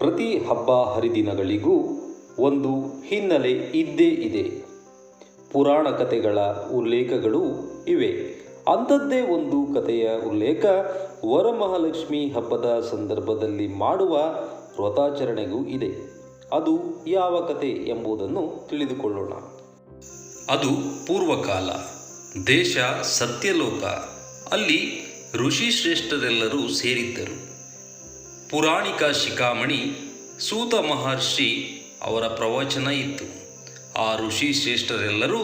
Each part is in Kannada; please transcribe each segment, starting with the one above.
ಪ್ರತಿ ಹಬ್ಬ ಹರಿದಿನಗಳಿಗೂ ಒಂದು ಹಿನ್ನೆಲೆ ಇದ್ದೇ ಇದೆ. ಪುರಾಣ ಕಥೆಗಳ ಉಲ್ಲೇಖಗಳು ಇವೆ. ಅಂಥದ್ದೇ ಒಂದು ಕಥೆಯ ಉಲ್ಲೇಖ ವರಮಹಾಲಕ್ಷ್ಮಿ ಹಬ್ಬದ ಸಂದರ್ಭದಲ್ಲಿ ಮಾಡುವ ವ್ರತಾಚರಣೆಗೂ ಇದೆ. ಅದು ಯಾವ ಕತೆ ಎಂಬುದನ್ನು ತಿಳಿದುಕೊಳ್ಳೋಣ. ಅದು ಪೂರ್ವಕಾಲ, ದೇಶ, ಸತ್ಯಲೋಕ, ಅಲ್ಲಿ ಋಷಿಶ್ರೇಷ್ಠರೆಲ್ಲರೂ ಸೇರಿದ್ದರು. ಪುರಾಣಿಕ ಶಿಖಾಮಣಿ ಸೂತ ಮಹರ್ಷಿ ಅವರ ಪ್ರವಚನ ಇತ್ತು. ಆ ಋಷಿ ಶ್ರೇಷ್ಠರೆಲ್ಲರೂ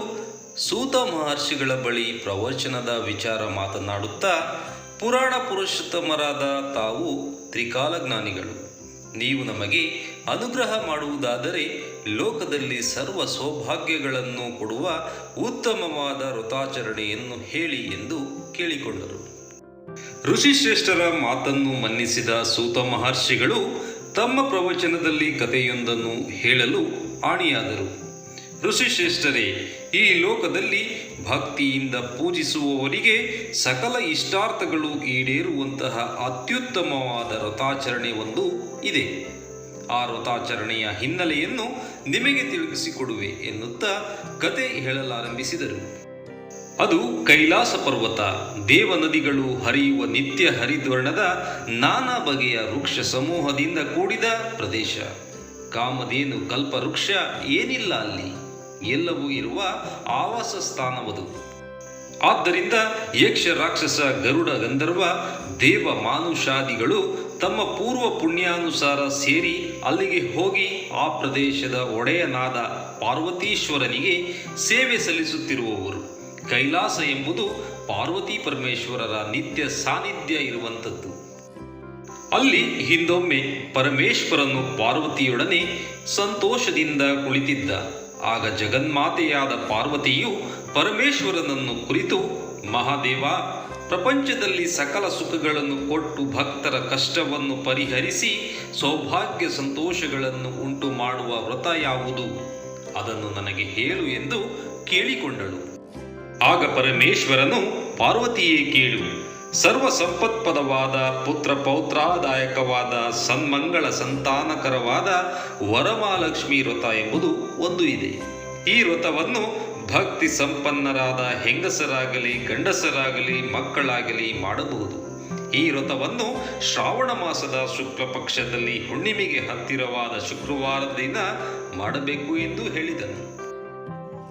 ಸೂತ ಮಹರ್ಷಿಗಳ ಬಳಿ ಪ್ರವಚನದ ವಿಚಾರ ಮಾತನಾಡುತ್ತಾ ಪುರಾಣ ಪುರುಷೋತ್ತಮರಾದ ತಾವು ತ್ರಿಕಾಲಜ್ಞಾನಿಗಳು. ನೀವು ನಮಗೆ ಅನುಗ್ರಹ ಮಾಡುವುದಾದರೆ ಲೋಕದಲ್ಲಿ ಸರ್ವ ಸೌಭಾಗ್ಯಗಳನ್ನು ಕೊಡುವ ಉತ್ತಮವಾದ ವ್ರತಾಚರಣೆಯನ್ನು ಹೇಳಿ ಎಂದು ಕೇಳಿಕೊಂಡರು. ಋಷಿಶ್ರೇಷ್ಠರ ಮಾತನ್ನು ಮನ್ನಿಸಿದ ಸೂತ ಮಹರ್ಷಿಗಳು ತಮ್ಮ ಪ್ರವಚನದಲ್ಲಿ ಕಥೆಯೊಂದನ್ನು ಹೇಳಲು ಆಣಿಯಾದರು. ಋಷಿಶ್ರೇಷ್ಠರೇ, ಈ ಲೋಕದಲ್ಲಿ ಭಕ್ತಿಯಿಂದ ಪೂಜಿಸುವವರಿಗೆ ಸಕಲ ಇಷ್ಟಾರ್ಥಗಳು ಈಡೇರುವಂತಹ ಅತ್ಯುತ್ತಮವಾದ ವ್ರತಾಚರಣೆ ಒಂದು ಇದೆ. ಆ ವ್ರತಾಚರಣೆಯ ಹಿನ್ನೆಲೆಯನ್ನು ನಿಮಗೆ ತಿಳಿಸಿಕೊಡುವೆ ಎನ್ನುತ್ತಾ ಕತೆ ಹೇಳಲಾರಂಭಿಸಿದರು. ಅದು ಕೈಲಾಸ ಪರ್ವತ ದೇವ ನದಿಗಳು ಹರಿಯುವ ನಿತ್ಯ ಹರಿದ್ವರ್ಣದ ನಾನಾ ಬಗೆಯ ವೃಕ್ಷ ಸಮೂಹದಿಂದ ಕೂಡಿದ ಪ್ರದೇಶ. ಕಾಮಧೇನು ಕಲ್ಪವೃಕ್ಷ ಏನಿಲ್ಲ ಅಲ್ಲಿ, ಎಲ್ಲವೂ ಇರುವ ಆವಾಸ ಸ್ಥಾನವದು. ಆದ್ದರಿಂದ ಯಕ್ಷ ರಾಕ್ಷಸ ಗರುಡ ಗಂಧರ್ವ, ದೇವ ಮಾನುಷಾದಿಗಳು ತಮ್ಮ ಪೂರ್ವ ಪುಣ್ಯಾನುಸಾರ ಸೇರಿ ಅಲ್ಲಿಗೆ ಹೋಗಿ ಆ ಪ್ರದೇಶದ ಒಡೆಯನಾದ ಪಾರ್ವತೀಶ್ವರನಿಗೆ ಸೇವೆ ಸಲ್ಲಿಸುತ್ತಿರುವವರು. ಕೈಲಾಸ ಎಂಬುದು ಪಾರ್ವತಿ ಪರಮೇಶ್ವರರ ನಿತ್ಯ ಸಾನ್ನಿಧ್ಯ ಇರುವಂಥದ್ದು. ಅಲ್ಲಿ ಹಿಂದೊಮ್ಮೆ ಪರಮೇಶ್ವರನು ಪಾರ್ವತಿಯೊಡನೆ ಸಂತೋಷದಿಂದ ಕುಳಿತಿದ್ದ. ಆಗ ಜಗನ್ಮಾತೆಯಾದ ಪಾರ್ವತಿಯು ಪರಮೇಶ್ವರನನ್ನು ಕುರಿತು, ಮಹಾದೇವ, ಪ್ರಪಂಚದಲ್ಲಿ ಸಕಲ ಸುಖಗಳನ್ನು ಕೊಟ್ಟು ಭಕ್ತರ ಕಷ್ಟವನ್ನು ಪರಿಹರಿಸಿ ಸೌಭಾಗ್ಯ ಸಂತೋಷಗಳನ್ನು ಉಂಟು ಮಾಡುವ ವ್ರತ ಯಾವುದು? ಅದನ್ನು ನನಗೆ ಹೇಳು ಎಂದು ಕೇಳಿಕೊಂಡಳು. ಆಗ ಪರಮೇಶ್ವರನು, ಪಾರ್ವತಿಯೇ ಕೇಳು ಸರ್ವ ಸಂಪತ್ಪದವಾದ ಪುತ್ರ ಪೌತ್ರಾದಾಯಕವಾದ ಸನ್ಮಂಗಳ ಸಂತಾನಕರವಾದ ವರಮಹಾಲಕ್ಷ್ಮಿ ವ್ರತ ಎಂಬುದು ಒಂದು ಇದೆ. ಈ ವ್ರತವನ್ನು ಭಕ್ತಿ ಸಂಪನ್ನರಾದ ಹೆಂಗಸರಾಗಲಿ, ಗಂಡಸರಾಗಲಿ, ಮಕ್ಕಳಾಗಲಿ ಮಾಡಬಹುದು. ಈ ವ್ರತವನ್ನು ಶ್ರಾವಣ ಮಾಸದ ಶುಕ್ಲ ಪಕ್ಷದಲ್ಲಿ ಹುಣ್ಣಿಮೆಗೆ ಹತ್ತಿರವಾದ ಶುಕ್ರವಾರದ ದಿನ ಮಾಡಬೇಕು ಎಂದು ಹೇಳಿದನು.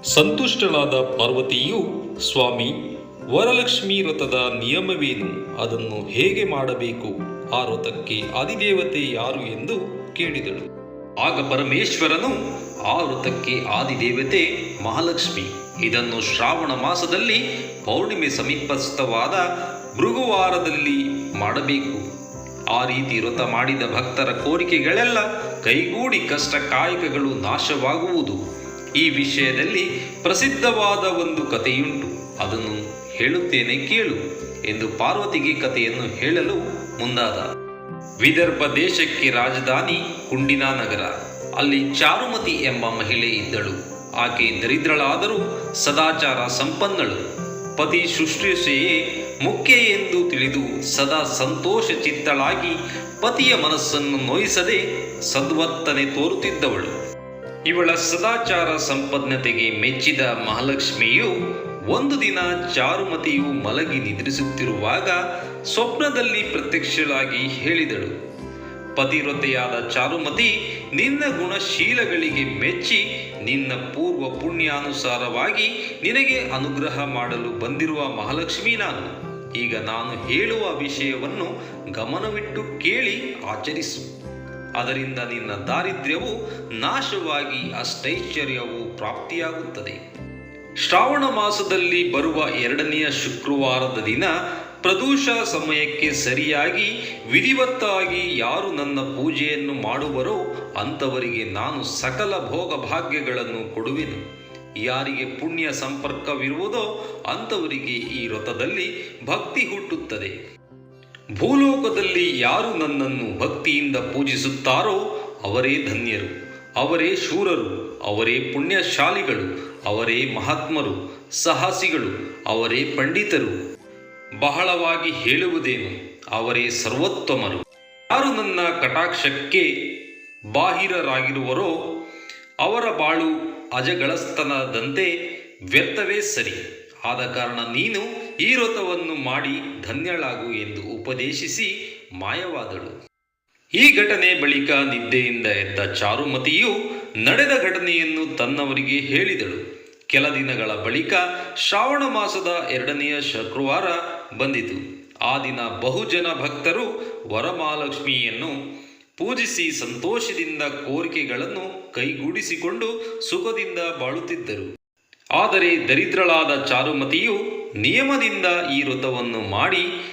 ಸಂತುಷ್ಟಳಾದ ಪಾರ್ವತಿಯು, ಸ್ವಾಮಿ, ವರಲಕ್ಷ್ಮಿ ವ್ರತದ ನಿಯಮವೇನು? ಅದನ್ನು ಹೇಗೆ ಮಾಡಬೇಕು? ಆ ವ್ರತಕ್ಕೆ ಆದಿದೇವತೆ ಯಾರು ಎಂದು ಕೇಳಿದಳು. ಆಗ ಪರಮೇಶ್ವರನು, ಆ ವ್ರತಕ್ಕೆ ಆದಿದೇವತೆ ಮಹಾಲಕ್ಷ್ಮಿ. ಇದನ್ನು ಶ್ರಾವಣ ಮಾಸದಲ್ಲಿ ಪೌರ್ಣಿಮೆ ಸಮೀಪಸ್ಥವಾದ ಮೃಗುವಾರದಲ್ಲಿ ಮಾಡಬೇಕು. ಆ ರೀತಿ ವ್ರತ ಮಾಡಿದ ಭಕ್ತರ ಕೋರಿಕೆಗಳೆಲ್ಲ ಕೈಗೂಡಿ ಕಷ್ಟ ಕಾಯಕಗಳು ನಾಶವಾಗುವುದು. ಈ ವಿಷಯದಲ್ಲಿ ಪ್ರಸಿದ್ಧವಾದ ಒಂದು ಕಥೆಯುಂಟು. ಅದನ್ನು ಹೇಳುತ್ತೇನೆ ಕೇಳು ಎಂದು ಪಾರ್ವತಿಗೆ ಕಥೆಯನ್ನು ಹೇಳಲು ಮುಂದಾದ. ವಿದರ್ಭ ದೇಶಕ್ಕೆ ರಾಜಧಾನಿ ಕುಂಡಿನಾ ನಗರ ಅಲ್ಲಿ ಚಾರುಮತಿ ಎಂಬ ಮಹಿಳೆ ಇದ್ದಳು. ಆಕೆ ದರಿದ್ರಳಾದರೂ ಸದಾಚಾರ ಸಂಪನ್ನಳು. ಪತಿ ಶುಶ್ರೂಷೆಯೇ ಮುಖ್ಯ ಎಂದು ತಿಳಿದು ಸದಾ ಸಂತೋಷ ಚಿತ್ತಳಾಗಿ ಪತಿಯ ಮನಸ್ಸನ್ನು ನೋಯಿಸದೆ ಸದ್ವರ್ತನೆ ತೋರುತ್ತಿದ್ದವಳು. ಇವಳ ಸದಾಚಾರ ಸಂಪನ್ನತೆಗೆ ಮೆಚ್ಚಿದ ಮಹಾಲಕ್ಷ್ಮಿಯು ಒಂದು ದಿನ ಚಾರುಮತಿಯು ಮಲಗಿ ನಿದ್ರಿಸುತ್ತಿರುವಾಗ ಸ್ವಪ್ನದಲ್ಲಿ ಪ್ರತ್ಯಕ್ಷಳಾಗಿ ಹೇಳಿದಳು, ಪತಿವ್ರತೆಯಾದ ಚಾರುಮತಿ, ನಿನ್ನ ಗುಣಶೀಲಗಳಿಗೆ ಮೆಚ್ಚಿ ನಿನ್ನ ಪೂರ್ವ ಪುಣ್ಯಾನುಸಾರವಾಗಿ ನಿನಗೆ ಅನುಗ್ರಹ ಮಾಡಲು ಬಂದಿರುವ ಮಹಾಲಕ್ಷ್ಮಿ ನಾನು. ಈಗ ನಾನು ಹೇಳುವ ವಿಷಯವನ್ನು ಗಮನವಿಟ್ಟು ಕೇಳಿ ಆಚರಿಸು. ಅದರಿಂದ ನಿನ್ನ ದಾರಿದ್ರ್ಯವು ನಾಶವಾಗಿ ಅಷ್ಟೈಶ್ವರ್ಯವು ಪ್ರಾಪ್ತಿಯಾಗುತ್ತದೆ. ಶ್ರಾವಣ ಮಾಸದಲ್ಲಿ ಬರುವ ಎರಡನೆಯ ಶುಕ್ರವಾರದ ದಿನ ಪ್ರದೋಷ ಸಮಯಕ್ಕೆ ಸರಿಯಾಗಿ, ವಿಧಿವತ್ತಾಗಿ ಯಾರು ನನ್ನ ಪೂಜೆಯನ್ನು ಮಾಡುವರೋ ಅಂಥವರಿಗೆ ನಾನು ಸಕಲ ಭೋಗ ಭಾಗ್ಯಗಳನ್ನು ಕೊಡುವೆನು. ಯಾರಿಗೆ ಪುಣ್ಯ ಸಂಪರ್ಕವಿರುವುದೋ ಅಂಥವರಿಗೆ ಈ ವ್ರತದಲ್ಲಿ ಭಕ್ತಿ ಹುಟ್ಟುತ್ತದೆ. ಭೂಲೋಕದಲ್ಲಿ ಯಾರು ನನ್ನನ್ನು ಭಕ್ತಿಯಿಂದ ಪೂಜಿಸುತ್ತಾರೋ ಅವರೇ ಧನ್ಯರು, ಅವರೇ ಶೂರರು, ಅವರೇ ಪುಣ್ಯಶಾಲಿಗಳು, ಅವರೇ ಮಹಾತ್ಮರು, ಸಾಹಸಿಗಳು, ಅವರೇ ಪಂಡಿತರು. ಬಹಳವಾಗಿ ಹೇಳುವುದೇನು, ಅವರೇ ಸರ್ವೋತ್ತಮರು. ಯಾರು ನನ್ನ ಕಟಾಕ್ಷಕ್ಕೆ ಬಾಹಿರರಾಗಿರುವರೋ, ಅವರ ಬಾಳು ಅಜಗಳಸ್ತನದಂತೆ ವ್ಯರ್ಥವೇ ಸರಿ. ಆದ ಕಾರಣ ನೀನು ಈ ವ್ರತವನ್ನು ಮಾಡಿ ಧನ್ಯಳಾಗು ಎಂದು ಉಪದೇಶಿಸಿ ಮಾಯವಾದಳು. ಈ ಘಟನೆ ಬಳಿಕ ನಿದ್ದೆಯಿಂದ ಎದ್ದ ಚಾರುಮತಿಯು ನಡೆದ ಘಟನೆಯನ್ನು ತನ್ನವರಿಗೆ ಹೇಳಿದಳು. ಕೆಲ ದಿನಗಳ ಬಳಿಕ ಶ್ರಾವಣ ಮಾಸದ ಎರಡನೆಯ ಶುಕ್ರವಾರ ಬಂದಿತು. ಆ ದಿನ ಬಹುಜನ ಭಕ್ತರು ವರಮಹಾಲಕ್ಷ್ಮಿಯನ್ನು ಪೂಜಿಸಿ ಸಂತೋಷದಿಂದ ಕೋರಿಕೆಗಳನ್ನು ಕೈಗೂಡಿಸಿಕೊಂಡು ಸುಖದಿಂದ ಬಾಳುತ್ತಿದ್ದರು. ಆದರೆ ದರಿದ್ರಳಾದ ಚಾರುಮತಿಯು ನಿಯಮದಿಂದ ಈ ವ್ರತವನ್ನು ಮಾಡಿ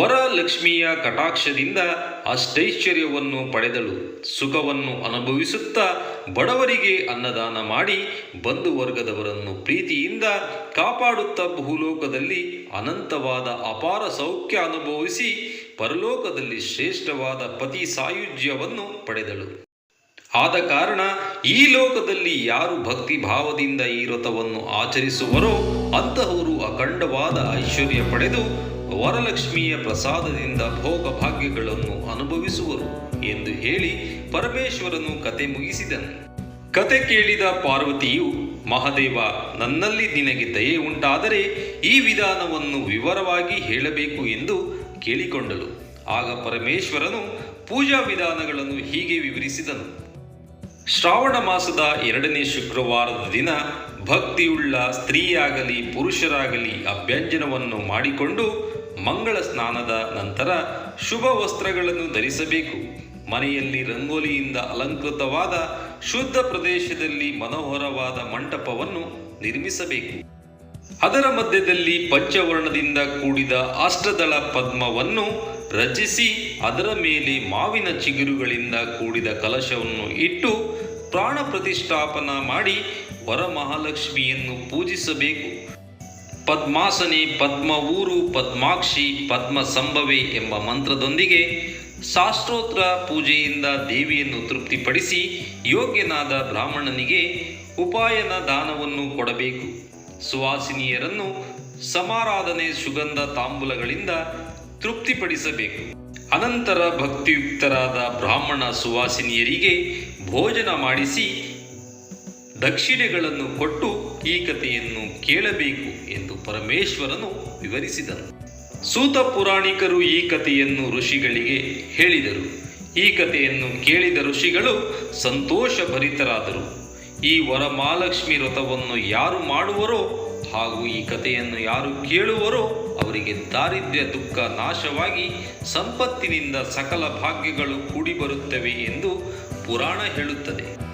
ವರಲಕ್ಷ್ಮಿಯ ಕಟಾಕ್ಷದಿಂದ ಅಷ್ಟೈಶ್ವರ್ಯವನ್ನು ಪಡೆದಳು. ಸುಖವನ್ನು ಅನುಭವಿಸುತ್ತಾ ಬಡವರಿಗೆ ಅನ್ನದಾನ ಮಾಡಿ ಬಂಧು ವರ್ಗದವರನ್ನು ಪ್ರೀತಿಯಿಂದ ಕಾಪಾಡುತ್ತಾ ಭೂಲೋಕದಲ್ಲಿ ಅನಂತವಾದ ಅಪಾರ ಸೌಖ್ಯ ಅನುಭವಿಸಿ ಪರಲೋಕದಲ್ಲಿ ಶ್ರೇಷ್ಠವಾದ ಪತಿ ಸಾಯುಜ್ಯವನ್ನು ಪಡೆದಳು. ಆದ ಕಾರಣ ಈ ಲೋಕದಲ್ಲಿ ಯಾರು ಭಕ್ತಿ ಭಾವದಿಂದ ಈ ವ್ರತವನ್ನು ಆಚರಿಸುವರೋ ಅಂತಹವರು ಅಖಂಡವಾದ ಐಶ್ವರ್ಯ ಪಡೆದು ವರಲಕ್ಷ್ಮಿಯ ಪ್ರಸಾದದಿಂದ ಭೋಗ ಭಾಗ್ಯಗಳನ್ನು ಅನುಭವಿಸುವರು ಎಂದು ಹೇಳಿ ಪರಮೇಶ್ವರನು ಕತೆ ಮುಗಿಸಿದನು. ಕತೆ ಕೇಳಿದ ಪಾರ್ವತಿಯು, ಮಹಾದೇವ, ನನ್ನಲ್ಲಿ ನಿನಗೆ ದಯೆ ಉಂಟಾದರೆ ಈ ವಿಧಾನವನ್ನು ವಿವರವಾಗಿ ಹೇಳಬೇಕು ಎಂದು ಕೇಳಿಕೊಂಡಳು. ಆಗ ಪರಮೇಶ್ವರನು ಪೂಜಾ ವಿಧಾನಗಳನ್ನು ಹೀಗೆ ವಿವರಿಸಿದನು. ಶ್ರಾವಣ ಮಾಸದ ಎರಡನೇ ಶುಕ್ರವಾರದ ದಿನ ಭಕ್ತಿಯುಳ್ಳ ಸ್ತ್ರೀಯಾಗಲಿ, ಪುರುಷರಾಗಲಿ ಅಭ್ಯಂಜನವನ್ನು ಮಾಡಿಕೊಂಡು ಮಂಗಳ ಸ್ನಾನದ ನಂತರ ಶುಭ ವಸ್ತ್ರಗಳನ್ನು ಧರಿಸಬೇಕು. ಮನೆಯಲ್ಲಿ ರಂಗೋಲಿಯಿಂದ ಅಲಂಕೃತವಾದ ಶುದ್ಧ ಪ್ರದೇಶದಲ್ಲಿ ಮನೋಹರವಾದ ಮಂಟಪವನ್ನು ನಿರ್ಮಿಸಬೇಕು. ಅದರ ಮಧ್ಯದಲ್ಲಿ ಪಂಚವರ್ಣದಿಂದ ಕೂಡಿದ ಅಷ್ಟದಳ ಪದ್ಮವನ್ನು ರಚಿಸಿ ಅದರ ಮೇಲೆ ಮಾವಿನ ಚಿಗುರುಗಳಿಂದ ಕೂಡಿದ ಕಲಶವನ್ನು ಇಟ್ಟು ಪ್ರಾಣ ಪ್ರತಿಷ್ಠಾಪನ ಮಾಡಿ ವರಮಹಾಲಕ್ಷ್ಮಿಯನ್ನು ಪೂಜಿಸಬೇಕು. ಪದ್ಮಾಸನೆ ಪದ್ಮ ಊರು ಪದ್ಮಾಕ್ಷಿ ಪದ್ಮ ಸಂಭವೆ ಎಂಬ ಮಂತ್ರದೊಂದಿಗೆ ಶಾಸ್ತ್ರೋತ್ರ ಪೂಜೆಯಿಂದ ದೇವಿಯನ್ನು ತೃಪ್ತಿಪಡಿಸಿ ಯೋಗ್ಯನಾದ ಬ್ರಾಹ್ಮಣನಿಗೆ ಉಪಾಯನ ದಾನವನ್ನು ಕೊಡಬೇಕು. ಸುವಾಸಿನಿಯರನ್ನು ಸಮಾರಾಧನೆ ಸುಗಂಧ ತಾಂಬೂಲಗಳಿಂದ ತೃಪ್ತಿಪಡಿಸಬೇಕು. ಅನಂತರ ಭಕ್ತಿಯುಕ್ತರಾದ ಬ್ರಾಹ್ಮಣ ಸುವಾಸಿನಿಯರಿಗೆ ಭೋಜನ ಮಾಡಿಸಿ ದಕ್ಷಿಣೆಗಳನ್ನು ಕೊಟ್ಟು ಈ ಕಥೆಯನ್ನು ಕೇಳಬೇಕು ಎಂದು ಪರಮೇಶ್ವರನು ವಿವರಿಸಿದನು. ಸೂತ ಪುರಾಣಿಕರು ಈ ಕಥೆಯನ್ನು ಋಷಿಗಳಿಗೆ ಹೇಳಿದರು. ಈ ಕಥೆಯನ್ನು ಕೇಳಿದ ಋಷಿಗಳು ಸಂತೋಷಭರಿತರಾದರು. ಈ ವರಮಹಾಲಕ್ಷ್ಮಿ ವ್ರತವನ್ನು ಯಾರು ಮಾಡುವರೋ ಹಾಗೂ ಈ ಕಥೆಯನ್ನು ಯಾರು ಕೇಳುವರೋ ಅವರಿಗೆ ದಾರಿದ್ರ್ಯ ದುಃಖ ನಾಶವಾಗಿ ಸಂಪತ್ತಿನಿಂದ ಸಕಲ ಭಾಗ್ಯಗಳು ಕೂಡಿಬರುತ್ತವೆ ಎಂದು ಪುರಾಣ ಹೇಳುತ್ತದೆ.